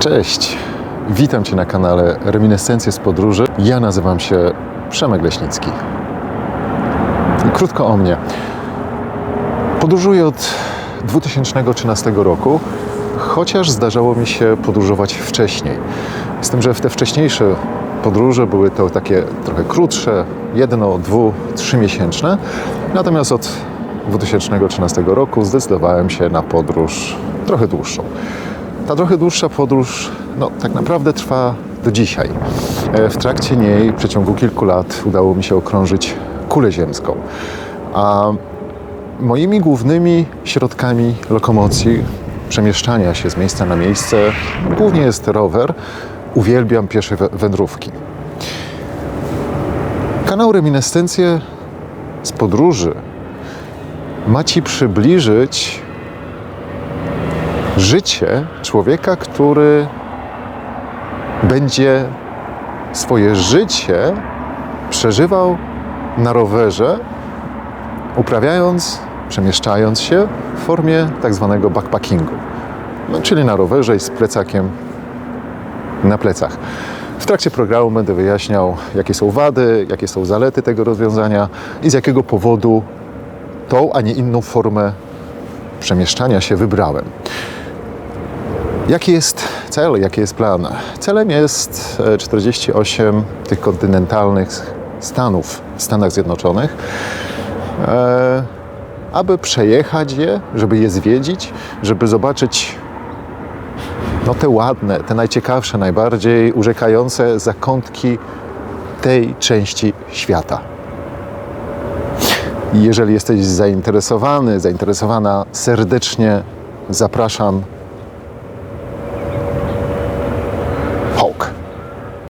Cześć, witam Cię na kanale Reminiscencje z Podróży. Ja nazywam się Przemek Leśnicki. Krótko o mnie. Podróżuję od 2013 roku, chociaż zdarzało mi się podróżować wcześniej. Z tym, że w te wcześniejsze podróże były to takie trochę krótsze, jedno, dwu, trzymiesięczne. Natomiast od 2013 roku zdecydowałem się na podróż trochę dłuższą. Ta trochę dłuższa podróż no, tak naprawdę trwa do dzisiaj. E, W trakcie niej w przeciągu kilku lat udało mi się okrążyć kulę ziemską. A moimi głównymi środkami lokomocji, przemieszczania się z miejsca na miejsce, głównie jest rower. Uwielbiam piesze wędrówki. Kanał Reminiscencje z podróży ma Ci przybliżyć życie człowieka, który będzie swoje życie przeżywał na rowerze, uprawiając, przemieszczając się w formie tak zwanego backpackingu. No, czyli na rowerze i z plecakiem na plecach. W trakcie programu będę wyjaśniał, jakie są wady, jakie są zalety tego rozwiązania i z jakiego powodu tą, a nie inną formę przemieszczania się wybrałem. Jaki jest cel, jaki jest plan? Celem jest e, 48 tych kontynentalnych stanów w Stanach Zjednoczonych, e, aby przejechać je, żeby je zwiedzić, żeby zobaczyć no, te ładne, te najciekawsze, najbardziej urzekające zakątki tej części świata. Jeżeli jesteś zainteresowany, zainteresowana, serdecznie zapraszam